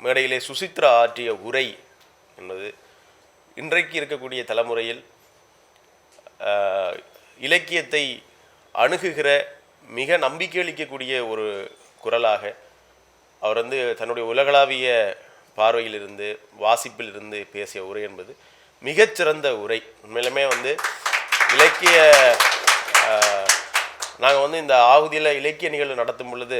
மேடையிலே சுசித்ரா ஆற்றிய உரை என்பது இன்றைக்கு இருக்கக்கூடிய தலைமுறையில் இலக்கியத்தை அணுகுகிற மிக நம்பிக்கை அளிக்கக்கூடிய ஒரு குரலாக அவர் வந்து தன்னுடைய உலகளாவிய பார்வையிலிருந்து வாசிப்பிலிருந்து பேசிய உரை என்பது மிகச்சிறந்த உரை. உண்மையிலுமே வந்து இலக்கிய நாங்கள் வந்து இந்த ஆகுதியில் இலக்கிய நிகழ்வு நடத்தும் பொழுது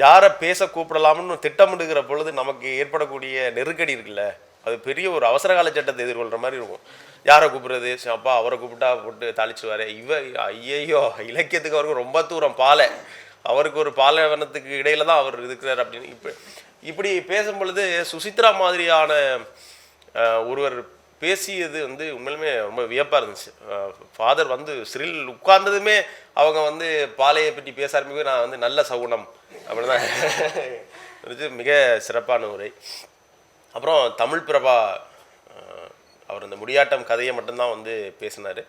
யாரை பேச கூப்பிடலாம்னு திட்டமிடுகிற பொழுது நமக்கு ஏற்படக்கூடிய நெருக்கடி இருக்குல்ல? அது பெரிய ஒரு அவசர கால சட்டத்தை எதிர்கொள்கிற மாதிரி இருக்கும். யாரை கூப்பிடுறது? அப்பா அவரை கூப்பிட்டா போட்டு தாளிச்சுவார். இவ ஐயையோ இலக்கியத்துக்கு அவருக்கு ரொம்ப தூரம் பாலை. அவருக்கு ஒரு பாலைவனத்துக்கு இடையில தான் அவர் இருக்கிறார் அப்படின்னு. இப்போ இப்படி பேசும் பொழுது சுசித்ரா மாதிரியான ஒருவர் பேசியது வந்து உண்மையிலுமே ரொம்ப வியப்பாக இருந்துச்சு. ஃபாதர் வந்து சிறில் உட்கார்ந்ததுமே அவங்க வந்து பாலையை பற்றி பேச ஆரம்பிக்கும் நான் வந்து நல்ல சகுனம் அப்படின்னு தான் இருந்துச்சு மிக சிறப்பான உரை. அப்புறம் தமிழ் பிரபா அவர் அந்த முடியாட்டம் கதையை மட்டும்தான் வந்து பேசினார்.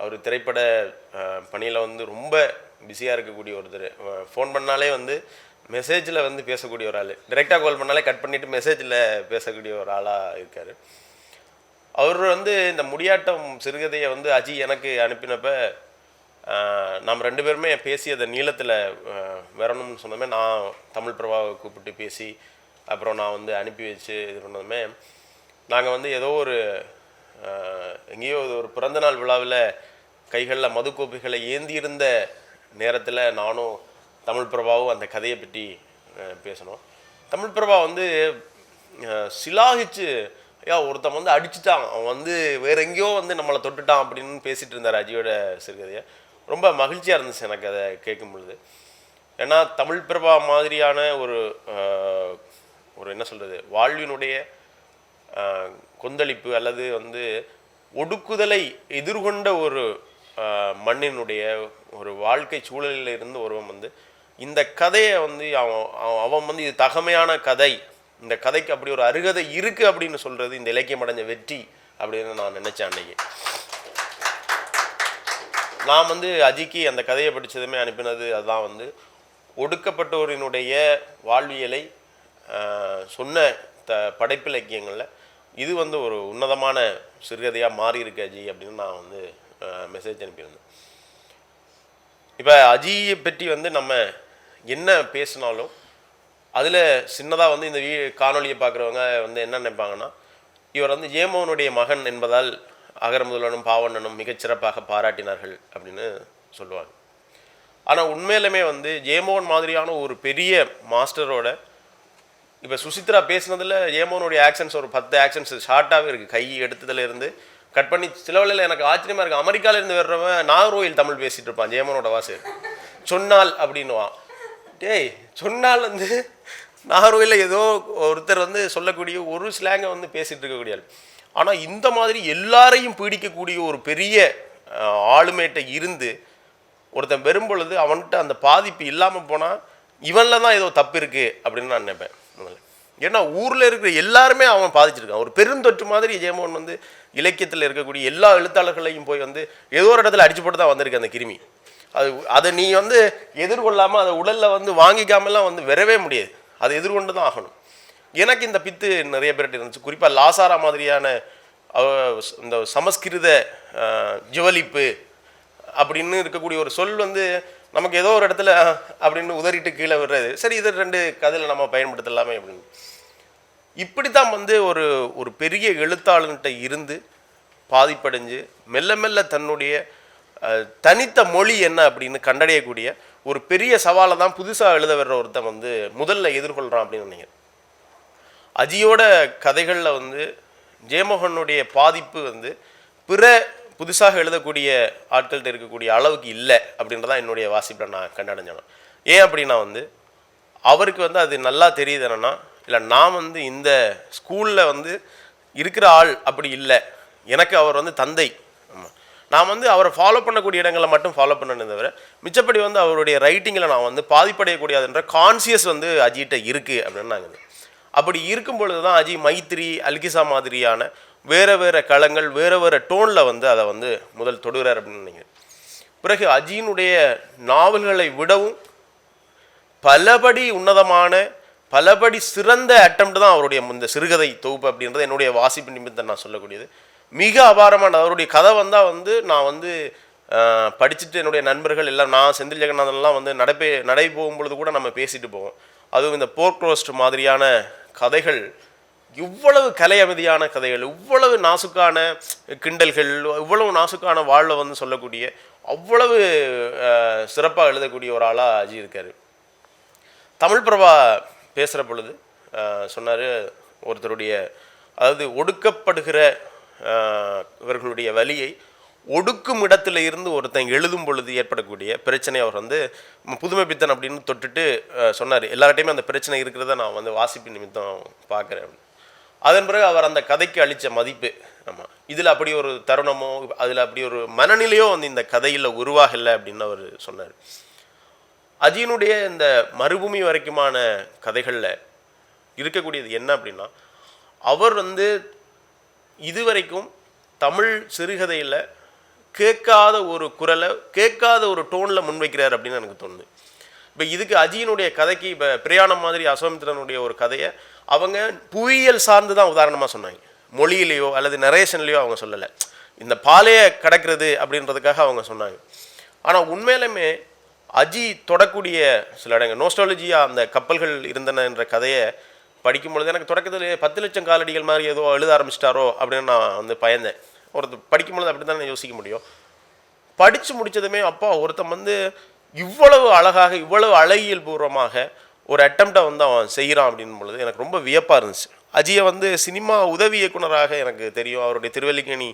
அவர் திரைப்பட பணியில் வந்து ரொம்ப பிஸியாக இருக்கக்கூடிய ஒருத்தர். ஃபோன் பண்ணாலே வந்து மெசேஜில் வந்து பேசக்கூடிய ஒரு ஆள். டைரெக்டாக கால் பண்ணாலே கட் பண்ணிவிட்டு மெசேஜில் பேசக்கூடிய ஒரு ஆளாக இருக்கார். அவர் வந்து இந்த முடியாட்டம் சிறுகதையை வந்து அஜி எனக்கு அனுப்பினப்ப நாம் ரெண்டு பேருமே பேசி அதை நீளத்தில் வரணும்னு சொன்னதுமே நான் தமிழ் பிரபாவை கூப்பிட்டு பேசி அப்புறம் நான் வந்து அனுப்பி வச்சு இது பண்ணதுமே நாங்கள் வந்து ஏதோ ஒரு எங்கேயோ ஒரு பிறந்தநாள் விழாவில் கைகளில் மதுக்கோப்பைகளை ஏந்தியிருந்த நேரத்தில் நானும் தமிழ் பிரபாவும் அந்த கதையை பற்றி பேசணும் பேசினோம். தமிழ் பிரபா வந்து சிலாகிச்சு ஐயா ஒருத்தன் வந்து அடிச்சுட்டான். அவன் வந்து வேற எங்கேயோ வந்து நம்மளை தொட்டுட்டான் அப்படின்னு பேசிட்டு இருந்தார் அஜியோட சிறுகதையை. ரொம்ப மகிழ்ச்சியாக இருந்துச்சு எனக்கு அதை கேட்கும் பொழுது. ஏன்னா தமிழ் பிரபா மாதிரியான ஒரு ஒரு என்ன சொல்கிறது வாழ்வினுடைய கொந்தளிப்பு அல்லது வந்து ஒடுக்குதலை எதிர்கொண்ட ஒரு மண்ணினுடைய ஒரு வாழ்க்கை சூழலில் இருந்து ஒருவன் வந்து இந்த கதையை வந்து அவன் அவன் அவன் வந்து இது தகமையான கதை இந்த கதைக்கு அப்படி ஒரு அருகதை இருக்குது அப்படின்னு சொல்கிறது இந்த இலக்கியம் அடைஞ்ச வெற்றி அப்படின்னு நான் நினச்சேன் அன்னைக்கு. நான் வந்து அஜிக்கு அந்த கதையை படிச்சதுமே அனுப்பினது அதான் வந்து ஒடுக்கப்பட்டோரினுடைய வாழ்வியலை சொன்ன த படைப்பிலக்கியங்களில் இது வந்து ஒரு உன்னதமான சிறுகதையாக மாறி இருக்கு அஜி அப்படின்னு நான் வந்து மெசேஜ் அனுப்பியிருந்தேன். இப்போ அஜியை பற்றி வந்து நம்ம என்ன பேசினாலும் அதில் சின்னதாக வந்து இந்த வீ காணொளியை பார்க்குறவங்க வந்து என்ன நினைப்பாங்கன்னா இவர் வந்து ஏமோனுடைய மகன் என்பதால் அகர முதல்வனும் பாவண்ணனும் மிகச்சிறப்பாக பாராட்டினார்கள் அப்படின்னு சொல்லுவாங்க. ஆனால் உண்மையிலுமே வந்து ஏமோன் மாதிரியான ஒரு பெரிய மாஸ்டரோட இப்போ சுசித்ரா பேசுனதில் ஏமோனுடைய ஆக்ஷன்ஸ் ஒரு பத்து ஆக்ஷன்ஸ் ஷார்ட்டாகவே இருக்குது கை எடுத்ததுலேருந்து கட் பண்ணி சில வேளையில் எனக்கு ஆச்சரியமாக இருக்குது அமெரிக்காவிலேருந்து வர்றவன் நாகர்கோயில் தமிழ் பேசிகிட்டு இருப்பான் ஜேமோனோட வாசு சொன்னால் அப்படின்னுவான். டேய் சொன்னால் வந்து நாகர்கோயிலில் ஏதோ ஒருத்தர் வந்து சொல்லக்கூடிய ஒரு ஸ்லாங்கை வந்து பேசிகிட்டு இருக்கக்கூடிய ஆள். ஆனால் இந்த மாதிரி எல்லாரையும் பீடிக்கக்கூடிய ஒரு பெரிய அஹ், ஆளுமையிட்ட இருந்து ஒருத்தன் வெறும் பொழுது அவன்கிட்ட அந்த பாதிப்பு இல்லாமல் போனால் இவனில் தான் ஏதோ தப்பு இருக்குது அப்படின்னு நான் நினைப்பேன். ஏன்னா ஊரில் இருக்கிற எல்லாருமே அவன் பாதிச்சிருக்கான். ஒரு பெருந்தொற்று மாதிரி ஜெயமோகன் வந்து இலக்கியத்தில் இருக்கக்கூடிய எல்லா எழுத்தாளர்களையும் போய் வந்து ஏதோ ஒரு இடத்துல அடிச்சு போட்டு தான் வந்திருக்கு அந்த கிருமி. அது அதை நீ வந்து எதிர்கொள்ளாமல் அதை உடலில் வந்து வாங்கிக்காமலாம் வந்து வரவே முடியாது. அதை எதிர்கொண்டு தான் ஆகணும். எனக்கு இந்த பித்து நிறைய பேர்கிட்ட இருந்துச்சு. குறிப்பாக லாசாரா மாதிரியான இந்த சமஸ்கிருத ஜுவலிப்பு அப்படின்னு இருக்கக்கூடிய ஒரு சொல் வந்து நமக்கு ஏதோ ஒரு இடத்துல அப்படின்னு உதறிட்டு கீழே விடுறது. சரி இது ரெண்டு கதையில் நம்ம பயன்படுத்தலாமே அப்படின்னு. இப்படித்தான் வந்து ஒரு ஒரு பெரிய எழுத்தாளன்கிட்ட இருந்து பாதிப்படைஞ்சு மெல்ல மெல்ல தன்னுடைய தனித்த மொழி என்ன அப்படின்னு கண்டடையக்கூடிய ஒரு பெரிய சவாலை தான் புதுசாக எழுத வர்ற ஒருத்தன் வந்து முதல்ல எதிர்கொள்கிறான் அப்படின்னு நினைக்கிறேன். அஜியோட கதைகளில் வந்து ஜெயமோகனுடைய பாதிப்பு வந்து பிற புதுசாக எழுதக்கூடிய ஆட்கள்கிட்ட இருக்கக்கூடிய அளவுக்கு இல்லை அப்படின்றதான் என்னுடைய வாசிப்பில் நான் கண்டடைஞ்சேன். ஏன் அப்படின்னா வந்து அவருக்கு வந்து அது நல்லா தெரியுது என்னென்னா இல்லை நான் வந்து இந்த ஸ்கூலில் வந்து இருக்கிற ஆள் அப்படி இல்லை. எனக்கு அவர் வந்து தந்தை. நான் வந்து அவரை ஃபாலோ பண்ணக்கூடிய இடங்களை மட்டும் ஃபாலோ பண்ணனே தவிர மிச்சப்படி வந்து அவருடைய ரைட்டிங்கில் நான் வந்து பாதிப்படையக்கூடியதுன்ற கான்சியஸ் வந்து அஜிட்ட இருக்குது அப்படின்னாங்க அப்படி இருக்கும் பொழுது தான் அஜி மைத்ரி அல்கிசா மாதிரியான வேறு வேறு களங்கள் வேறு வேறு டோனில் வந்து அதை வந்து முதல் தொடுகிறார் அப்படின்னு நினைக்கிறேன். பிறகு அஜியினுடைய நாவல்களை விடவும் பலபடி உன்னதமான பலபடி சிறந்த அட்டம் தான் அவருடைய இந்த சிறுகதை தொகுப்பு அப்படின்றது என்னுடைய வாசிப்பு நிமித்தம் நான் சொல்லக்கூடியது. மிக அபாரமான அவருடைய கதை வந்தால் வந்து நான் வந்து படிச்சுட்டு என்னுடைய நண்பர்கள் எல்லாம் நான் செந்தில் ஜெகநாதன்லாம் வந்து நடப்பே நடை போகும்பொழுது கூட நம்ம பேசிட்டு போவோம். அதுவும் இந்த போர்க்ரோஸ்ட் மாதிரியான கதைகள் இவ்வளவு கலை அமைதியான கதைகள் இவ்வளவு நாசுக்கான கிண்டல்கள் இவ்வளவு நாசுக்கான வாழ்வை வந்து சொல்லக்கூடிய அவ்வளவு சிறப்பாக எழுதக்கூடிய ஒரு ஆளாக அஜி இருக்கார். தமிழ் பிரபா பேசுகிற பொழுது சொன்னார் ஒருத்தருடைய அதாவது ஒடுக்கப்படுகிற இவர்களுடைய வலியை ஒடுக்கும் இடத்துல இருந்து ஒருத்தன் எழுதும் பொழுது ஏற்படக்கூடிய பிரச்சனை அவர் வந்து புதுமை பித்தன் அப்படின்னு தொட்டுட்டு சொன்னார். எல்லார்ட்டையுமே அந்த பிரச்சனை இருக்கிறத நான் வந்து வாசிப்பு நிமித்தம் பார்க்குறேன் அதன் பிறகு அவர் அந்த கதைக்கு அளித்த மதிப்பு ஆமாம் இதில் அப்படி ஒரு தருணமோ அதில் அப்படி ஒரு மனநிலையோ வந்து இந்த கதையில் உருவாகலை அப்படின்னு அவர் சொன்னார். அஜினுடைய இந்த மறுபூமி வரைக்குமான கதைகளில் இருக்கக்கூடியது என்ன அப்படின்னா அவர் வந்து இதுவரைக்கும் தமிழ் சிறுகதையில் கேட்காத ஒரு குரலை கேட்காத ஒரு டோனில் முன்வைக்கிறார் அப்படின்னு எனக்கு தோணுது. இப்போ இதுக்கு அஜியினுடைய கதைக்கு இப்போ பிரயாணம் மாதிரி அசோமித்திரனுடைய ஒரு கதையை அவங்க புவியியல் சார்ந்து தான் உதாரணமாக சொன்னாங்க. மொழியிலையோ அல்லது நரேஷன்லேயோ அவங்க சொல்லலை. இந்த பாலையை கடக்கிறது அப்படின்றதுக்காக அவங்க சொன்னாங்க. ஆனால் உண்மையிலுமே அஜி தொடக்கூடிய சில இடங்கள் நோஸ்டாலஜியாக அந்த கப்பல்கள் இருந்தன என்ற கதையை படிக்கும் பொழுது எனக்கு தொடக்கத்தில் பத்து லட்சம் காலடிகள் மாதிரி ஏதோ எழுத ஆரம்பிச்சிட்டாரோ அப்படின்னு நான் வந்து பயந்தேன். ஒருத்தர் படிக்கும் பொழுது அப்படி தான் யோசிக்க முடியும். படித்து முடிச்சதுமே அப்பா ஒருத்தன் வந்து இவ்வளவு அழகாக இவ்வளவு அழகியல் பூர்வமாக ஒரு அட்டம்ப்டை வந்து அவன் செய்கிறான் அப்படின் பொழுது எனக்கு ரொம்ப வியப்பாக இருந்துச்சு. அஜியை வந்து சினிமா உதவி இயக்குனராக எனக்கு தெரியும். அவருடைய திருவல்லிக்கணி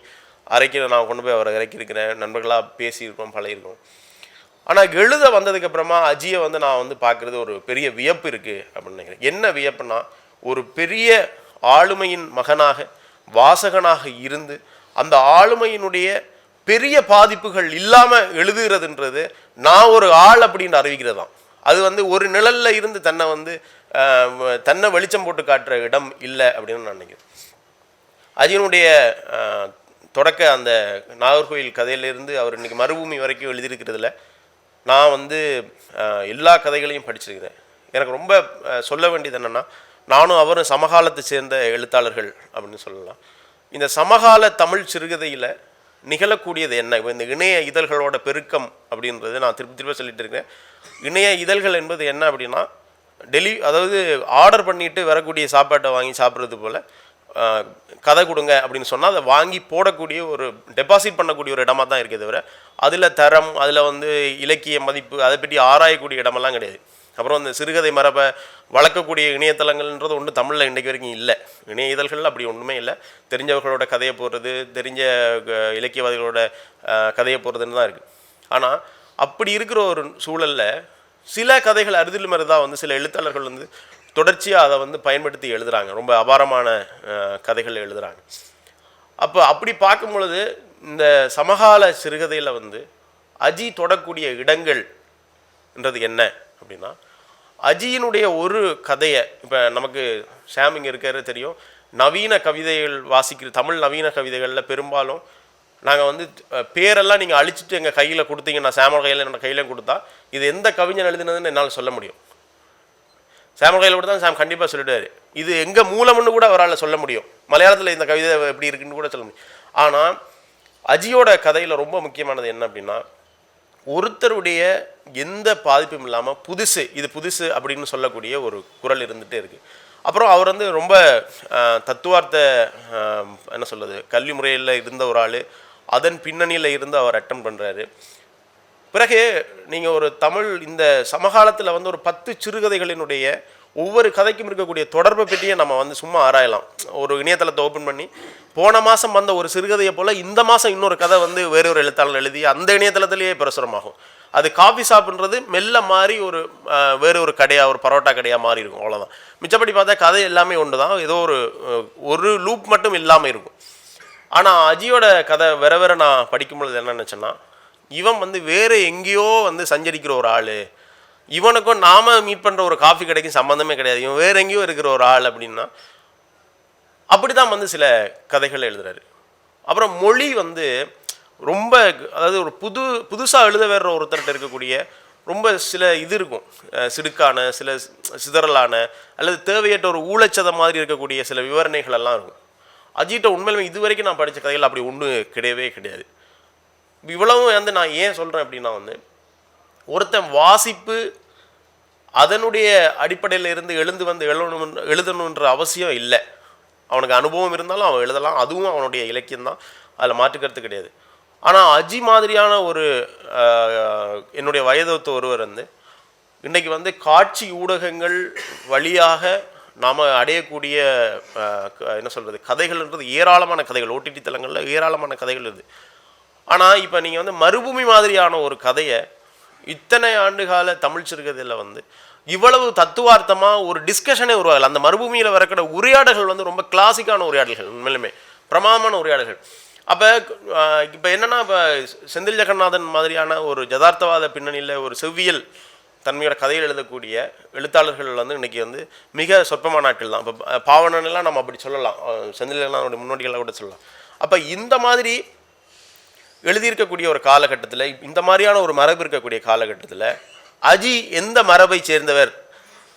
அரைக்கிற நான் கொண்டு போய் அவரை இறக்கியிருக்கிறேன். நண்பர்களாக பேசியிருக்கோம் பழகிருக்கோம் ஆனால் எழுத வந்ததுக்கு அப்புறமா அஜியை வந்து நான் வந்து பார்க்குறது ஒரு பெரிய வியப்பு இருக்குது அப்படின்னு நினைக்கிறேன். என்ன வியப்புனா ஒரு பெரிய ஆளுமையின் மகனாக வாசகனாக இருந்து அந்த ஆளுமையினுடைய பெரிய பாதிப்புகள் இல்லாமல் எழுதுகிறதுன்றது நான் ஒரு ஆள் அப்படின்னு அறிவிக்கிறது தான். அது வந்து ஒரு நிழல்ல இருந்து தன்னை வந்து தன்னை வெளிச்சம் போட்டு காட்டுற இடம் இல்லை அப்படின்னு நான் நினைக்கிறேன். அஜினுடைய தொடக்க அந்த நாகர்கோயில் கதையிலிருந்து அவர் இன்னைக்கு மறுபூமி வரைக்கும் எழுதியிருக்கிறதுல நான் வந்து எல்லா கதைகளையும் படிச்சிருக்கிறேன். எனக்கு ரொம்ப சொல்ல வேண்டியது என்னென்னா நானும் அவரும் சமகாலத்தை சேர்ந்த எழுத்தாளர்கள் அப்படின்னு சொல்லலாம். இந்த சமகால தமிழ் சிறுகதையில் நிகழக்கூடியது என்ன? இந்த இணைய இதழ்களோட பெருக்கம் அப்படின்றது நான் திருப்பி திருப்பி சொல்லிட்டு இருக்கேன் இணைய இதழ்கள் என்பது என்ன அப்படின்னா டெலி அதாவது ஆர்டர் பண்ணிட்டு வரக்கூடிய சாப்பாட்டை வாங்கி சாப்பிட்றது போல் கதை கொடுங்க அப்படின்னு சொன்னால் அதை வாங்கி போடக்கூடிய ஒரு டெபாசிட் பண்ணக்கூடிய ஒரு இடமா தான் இருக்கே தவிர அதில் தரம் அதில் வந்து இலக்கிய மதிப்பு அதை பற்றி ஆராயக்கூடிய இடமெல்லாம் கிடையாது. அப்புறம் இந்த சிறுகதை மரபை வளர்க்கக்கூடிய இணையதளங்கள்ன்றது ஒன்றும் தமிழில் இன்றைக்கு வரைக்கும் இல்லை. இணைய இதழ்கள் அப்படி ஒன்றுமே இல்லை. தெரிஞ்சவர்களோட கதையை போடுறது தெரிஞ்ச இலக்கியவாதிகளோட கதையை போடுறதுன்னு தான் இருக்குது ஆனால் அப்படி இருக்கிற ஒரு சூழலில் சில கதைகள் அறுதில் தான் வந்து சில எழுத்தாளர்கள் வந்து தொடர்ச்சியாக அதை வந்து பயன்படுத்தி எழுதுறாங்க. ரொம்ப அபாரமான கதைகள் எழுதுறாங்க. அப்போ அப்படி பார்க்கும் பொழுது இந்த சமகால சிறுகதையில் வந்து அஜி தொடக்கூடிய இடங்கள்ன்றது என்ன அப்படின்னா அஜியினுடைய ஒரு கதையை இப்போ நமக்கு ஷாம் இங்கே இருக்காரு தெரியும். நவீன கவிதைகள் வாசிக்கிற தமிழ் நவீன கவிதைகளில் பெரும்பாலும் நாங்கள் வந்து பேரெல்லாம் நீங்கள் அழிச்சிட்டு எங்கள் கையில் கொடுத்தீங்கன்னா சாம கையில் என்னோட கையில் கொடுத்தா இது எந்த கவிஞன் எழுதினதுன்னு என்னால் சொல்ல முடியும். சாம கையில் கொடுத்தா சாம் கண்டிப்பாக சொல்லிட்டாரு இது எங்கே மூலம்னு கூட அவரால் சொல்ல முடியும். மலையாளத்தில் இந்த கவிதை எப்படி இருக்குன்னு கூட சொல்ல முடியும். ஆனால் அஜியோட கதையில் ரொம்ப முக்கியமானது என்ன அப்படின்னா ஒருத்தருடைய எந்த பாதிப்பும் இல்லாமல் புதுசு இது புதுசு அப்படின்னு சொல்லக்கூடிய ஒரு குரல் இருந்துகிட்டே இருக்குது அப்புறம் அவர் வந்து ரொம்ப தத்துவார்த்த என்ன சொல்கிறது கல்வி முறையில் இருந்த ஒரு ஆள் அதன் பின்னணியில் இருந்து அவர் அட்டம் பண்ணுறாரு பிறகு நீங்கள் ஒரு தமிழ் இந்த சமகாலத்தில் வந்து ஒரு பத்து சிறுகதைகளினுடைய ஒவ்வொரு கதைக்கும் இருக்கக்கூடிய தொடர்பை பற்றியே நம்ம வந்து சும்மா ஆராயலாம். ஒரு இணையதளத்தை ஓப்பன் பண்ணி போன மாதம் வந்த ஒரு சிறுகதையை போல் இந்த மாதம் இன்னொரு கதை வந்து வேறு ஒரு எழுத்தாளர் எழுதி அந்த இணையதளத்திலேயே பிரசுரமாகும். அது காஃபி ஷாப்ன்றது மெல்ல மாதிரி ஒரு வேறு ஒரு கடையாக ஒரு பரோட்டா கடையாக மாறி இருக்கும் அவ்வளோதான் மிச்சப்படி பார்த்தா கதை எல்லாமே ஒன்று தான் ஏதோ ஒரு ஒரு லூப் மட்டும் இல்லாமல் இருக்கும். ஆனால் அஜியோட கதை வேற வேற நான் படிக்கும் பொழுது என்ன நினச்சேன்னா இவன் வந்து வேறு எங்கேயோ வந்து சஞ்சரிக்கிற ஒரு ஆள். இவனுக்கும் நாம மீட் பண்ணுற ஒரு காஃபி கடைக்கும் சம்மந்தமே கிடையாது. இவன் வேற எங்கேயோ இருக்கிற ஒரு ஆள் அப்படின்னா அப்படி தான் வந்து சில கதைகள் எழுதுறாரு. அப்புறம் மொழி வந்து ரொம்ப அதாவது ஒரு புது புதுசாக எழுத வேற ஒருத்தர்கிட்ட இருக்கக்கூடிய ரொம்ப சில இது இருக்கும். சிடுக்கான சில சிதறலான அல்லது தேவையற்ற ஒரு ஊழச்சத மாதிரி இருக்கக்கூடிய சில விவரணைகள் எல்லாம் இருக்கும். அஜித்தை உண்மையிலுமே இது வரைக்கும் நான் படித்த கதைகள் அப்படி ஒன்றும் கிடையவே கிடையாது. இவ்வளவும் வந்து நான் ஏன் சொல்கிறேன் அப்படின்னா வந்து ஒருத்தன் வாசிப்பு அதனுடைய அடிப்படையில் இருந்து எழுந்து வந்து எழுதணும் எழுதணுன்ற அவசியம் இல்லை. அவனுக்கு அனுபவம் இருந்தாலும் அவன் எழுதலாம். அதுவும் அவனுடைய இலக்கியம் தான் அதில் மாற்றுக்கிறது கிடையாது. ஆனால் அஜி மாதிரியான ஒரு என்னுடைய வயதத்து ஒருவர் வந்து இன்றைக்கி வந்து காட்சி ஊடகங்கள் வழியாக நாம் அடையக்கூடிய க- என்ன சொல்கிறது கதைகள்ன்றது ஏராளமான கதைகள் ஓடிடி தளங்களில் ஏராளமான கதைகள் இருக்குது ஆனால் இப்போ நீங்கள் வந்து மறுபூமி மாதிரியான ஒரு கதையை இத்தனை ஆண்டுகால தமிழ் சிறுகதையில் வந்து இவ்வளவு தத்துவார்த்தமாக ஒரு டிஸ்கஷனே உருவாகல. அந்த மறுபூமியில் வரக்கூடிய உரையாடல்கள் வந்து ரொம்ப கிளாசிக்கான உரையாடல்கள் உண்மையிலுமே. பிரமாதமான உரையாடல்கள். அப்போ இப்போ என்னென்னா இப்போ செந்தில் ஜெகநாதன் மாதிரியான ஒரு ஜதார்த்தவாத பின்னணியில் ஒரு செவ்வியல் தன்மையோட கதையில் எழுதக்கூடிய எழுத்தாளர்கள் வந்து இன்னைக்கு வந்து மிக சொற்பமான நாட்கள் தான். இப்போ பாவனன்லாம் நம்ம அப்படி சொல்லலாம். செந்தில் ஜெகநாதனுடைய முன்னோடிகளாக கூட சொல்லலாம். அப்போ இந்த மாதிரி எழுதியிருக்கக்கூடிய ஒரு காலகட்டத்தில் இந்த மாதிரியான ஒரு மரபு இருக்கக்கூடிய காலகட்டத்தில் அஜி எந்த மரபை சேர்ந்தவர்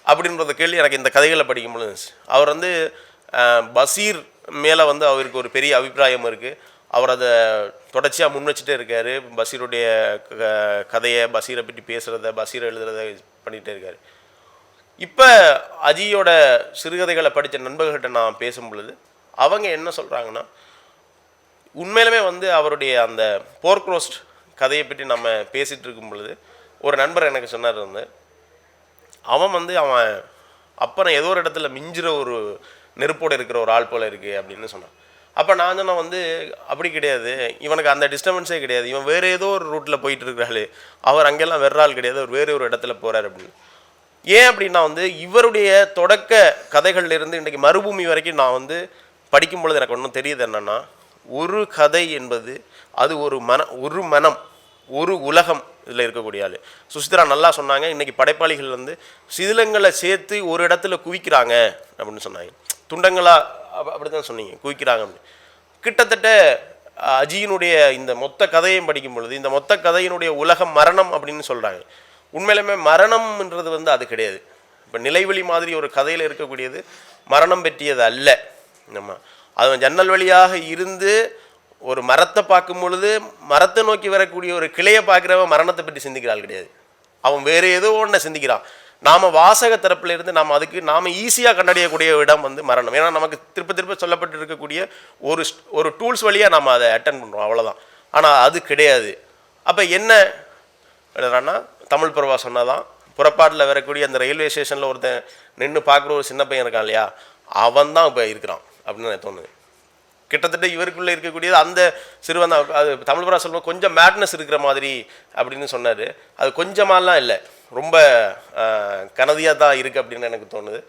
அப்படின்றத கேள்வி எனக்கு இந்த கதைகளை படிக்கும் பொழுது அவர் வந்து பசீர் மேலே வந்து அவருக்கு ஒரு பெரிய அபிப்பிராயம் இருக்குது அவர் அதை தொடர்ச்சியாக முன் வச்சுட்டே இருக்காரு. பசீருடைய க- கதையை பசீரை பற்றி பேசுகிறத பசீரை எழுதுறத பண்ணிகிட்டே இருக்காரு. இப்போ அஜியோட சிறுகதைகளை படித்த நண்பர்கள்கிட்ட நான் பேசும் பொழுது அவங்க என்ன சொல்கிறாங்கன்னா உண்மையிலுமே வந்து அவருடைய அந்த போர்க்ரோஸ்ட் கதையை பற்றி நம்ம பேசிகிட்டு இருக்கும் பொழுது ஒரு நண்பர் எனக்கு சொன்னார் வந்து அவன் வந்து அவன் அப்புறம் ஏதோ ஒரு இடத்துல மிஞ்சுற ஒரு நெருப்போடு இருக்கிற ஒரு ஆள் போல் இருக்குது அப்படின்னு சொன்னான். அப்போ நான் சொன்னேன் வந்து அப்படி கிடையாது. இவனுக்கு அந்த டிஸ்டர்பன்ஸே கிடையாது. இவன் வேறு ஏதோ ஒரு ரூட்டில் போயிட்டு இருக்கிறாள். அவர் அங்கெல்லாம் வேற ஆள் கிடையாது. அவர் வேறு ஒரு இடத்துல போகிறார் அப்படின்னு. ஏன் அப்படின்னா வந்து இவருடைய தொடக்க கதைகள்லேருந்து இன்றைக்கி மறுபூமி வரைக்கும் நான் வந்து படிக்கும் பொழுது எனக்கு ஒன்றும் தெரியுது என்னென்னா ஒரு கதை என்பது அது ஒரு மன ஒரு மனம் ஒரு உலகம் இதில் இருக்கக்கூடிய ஆள். சுசித்ரா நல்லா சொன்னாங்க இன்றைக்கி படைப்பாளிகள் வந்து சிதிலங்களை சேர்த்து ஒரு இடத்துல குவிக்கிறாங்க அப்படின்னு சொன்னாங்க. துண்டங்களா அப்படி அப்படிதான் சொன்னீங்க குவிக்கிறாங்க அப்படின்னு. கிட்டத்தட்ட அஜியினுடைய இந்த மொத்த கதையும் படிக்கும் பொழுது இந்த மொத்த கதையினுடைய உலகம் மரணம் அப்படின்னு சொல்கிறாங்க உண்மையிலுமே மரணம்ன்றது வந்து அது கிடையாது. இப்போ நிலைவெளி மாதிரி ஒரு கதையில் இருக்கக்கூடியது மரணம் பற்றியது அல்ல. நம்ம அவன் ஜன்னல் வழியாக இருந்து ஒரு மரத்தை பார்க்கும் பொழுது மரத்தை நோக்கி வரக்கூடிய ஒரு கிளையை பார்க்குறவன் மரணத்தை பற்றி சிந்திக்கிறாள் கிடையாது. அவன் வேறு ஏதோ ஒன்றை சிந்திக்கிறான். நாம் வாசக தரப்பில் இருந்து நாம் அதுக்கு நாம் ஈஸியாக கண்டடையக்கூடிய இடம் வந்து மரணம். ஏன்னா நமக்கு திருப்ப திருப்ப சொல்லப்பட்டு இருக்கக்கூடிய ஒரு ஒரு டூல்ஸ் வழியாக நாம் அதை அட்டன் பண்ணுறோம் அவ்வளோதான் ஆனால் அது கிடையாது. அப்போ என்ன எழுதுறான்னா தமிழ் பிரபா சொன்னதான். புறப்பாட்டில் வரக்கூடிய அந்த ரயில்வே ஸ்டேஷனில் ஒருத்தன் நின்று பார்க்குற ஒரு சின்ன பையன் இருக்கான் இல்லையா? அவன் தான் இப்போ இருக்கிறான். அப்படின்னு எனக்கு தோணுது. கிட்டத்தட்ட இவருக்குள்ளே இருக்கக்கூடியது அந்த சிறுவன் அது தமிழ் பரா சொல்லுவோம் கொஞ்சம் மேட்னஸ் இருக்கிற மாதிரி அப்படின்னு சொன்னார். அது கொஞ்சமாலாம் இல்லை. ரொம்ப கனதியாக தான் இருக்குது அப்படின்னு எனக்கு தோணுது.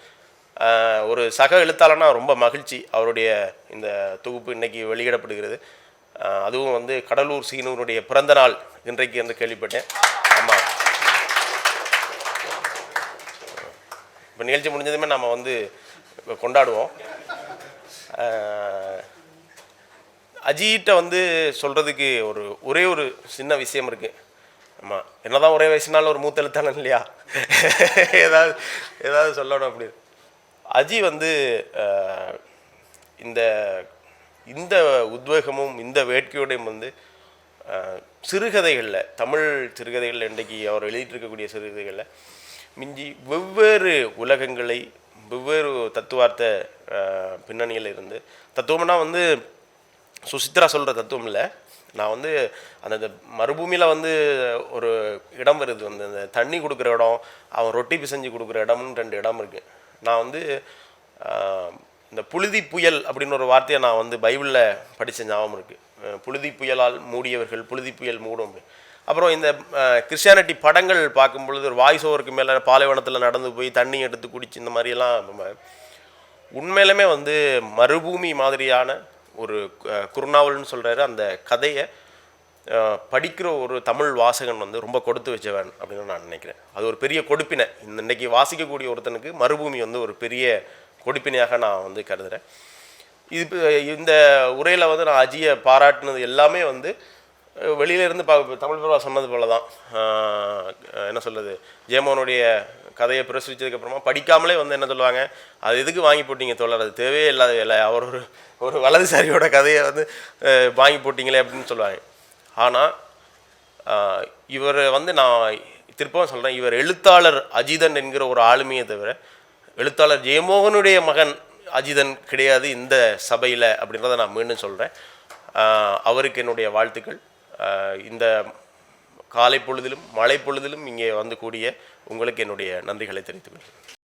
ஒரு சக எழுத்தாளனா ரொம்ப மகிழ்ச்சி அவருடைய இந்த தொகுப்பு இன்றைக்கி வெளியிடப்படுகிறது. அதுவும் வந்து கடலூர் சீனூருடைய பிறந்த நாள் இன்றைக்கு என்று கேள்விப்பட்டேன். ஆமாம் இப்போ நிகழ்ச்சி முடிஞ்சதுமே நம்ம வந்து கொண்டாடுவோம். ஆஹ், வந்து சொல்கிறதுக்கு ஒரு ஒரே ஒரு சின்ன விஷயம் இருக்குது ஆமாம் என்னதான் ஒரே வயசுனாலும் ஒரு மூத்தெழுத்தாளன் இல்லையா? ஏதாவது ஏதாவது சொல்லணும் அப்படி. அஜி வந்து இந்த இந்த உத்வேகமும் இந்த வேட்கையோடையும் வந்து சிறுகதைகளில் தமிழ் சிறுகதைகளில் இன்றைக்கு அவர் எழுதிட்டு இருக்கக்கூடிய சிறுகதைகளில் மிஞ்சி வெவ்வேறு உலகங்களை வெவ்வேறு தத்துவார்த்த பின்னணியில் இருந்து தத்துவம்னா வந்து சுசித்ரா சொல்கிற தத்துவம் இல்லை. நான் வந்து அந்த மறுபூமியில் வந்து ஒரு இடம் வருது. வந்து அந்த தண்ணி கொடுக்குற இடம் அவன் ரொட்டி பிசைஞ்சு கொடுக்குற இடம்னு ரெண்டு இடம் இருக்குது நான் வந்து இந்த புழுதி புயல் அப்படின்னு ஒரு வார்த்தையை நான் வந்து பைபிளில் படித்த ஞாபகம் இருக்குது புழுதி புயலால் மூடியவர்கள் புழுதி புயல் மூடும். அப்புறம் இந்த கிறிஸ்டியானிட்டி படங்கள் பார்க்கும் பொழுது ஒரு வாய்ஸ் ஓவருக்கு மேலே பாலைவனத்தில் நடந்து போய் தண்ணி எடுத்து குடிச்சு இந்த மாதிரியெல்லாம் நம்ம உண்மையிலுமே வந்து மறுபூமி மாதிரியான ஒரு அஹ், சொல்கிறாரு அந்த கதையை படிக்கிற ஒரு தமிழ் வாசகன் வந்து ரொம்ப கொடுத்து வச்சவன் அப்படின்னு நான் நினைக்கிறேன். அது ஒரு பெரிய கொடுப்பினை. இந்த இன்னைக்கு வாசிக்கக்கூடிய ஒருத்தனுக்கு மறுபூமி வந்து ஒரு பெரிய கொடுப்பினையாக நான் வந்து கருதுகிறேன் இது இந்த உரையில் வந்து நான் அஜியை பாராட்டினது எல்லாமே வந்து வெளியிலேருந்து பா தமிழ் பிரபா சொன்னது போல தான் என்ன சொல்கிறது ஜெயமோகனுடைய கதையை பிரசுரிச்சதுக்கப்புறமா படிக்காமலே வந்து என்ன சொல்லுவாங்க? அது எதுக்கு வாங்கி போட்டீங்க தோழர்? அது தேவையே இல்லாத வேலை. அவர் ஒரு ஒரு வலதுசாரியோட கதையை வந்து வாங்கி போட்டிங்களே அப்படின்னு சொல்லுவாங்க. ஆனால் இவர் வந்து நான் திருப்பவும் சொல்கிறேன் இவர் எழுத்தாளர் அஜிதன் என்கிற ஒரு ஆளுமையை தவிர எழுத்தாளர் ஜெயமோகனுடைய மகன் அஜிதன் கிடையாது இந்த சபையில் அப்படின்றத நான் மீண்டும் சொல்கிறேன் அவருக்கு என்னுடைய வாழ்த்துக்கள். இந்த காலை பொழுதிலும் மழை பொழுதிலும் இங்கே வந்து கூடிய உங்களுக்கு என்னுடைய நன்றிகளை தெரிவித்துக் கொள்கிறேன்.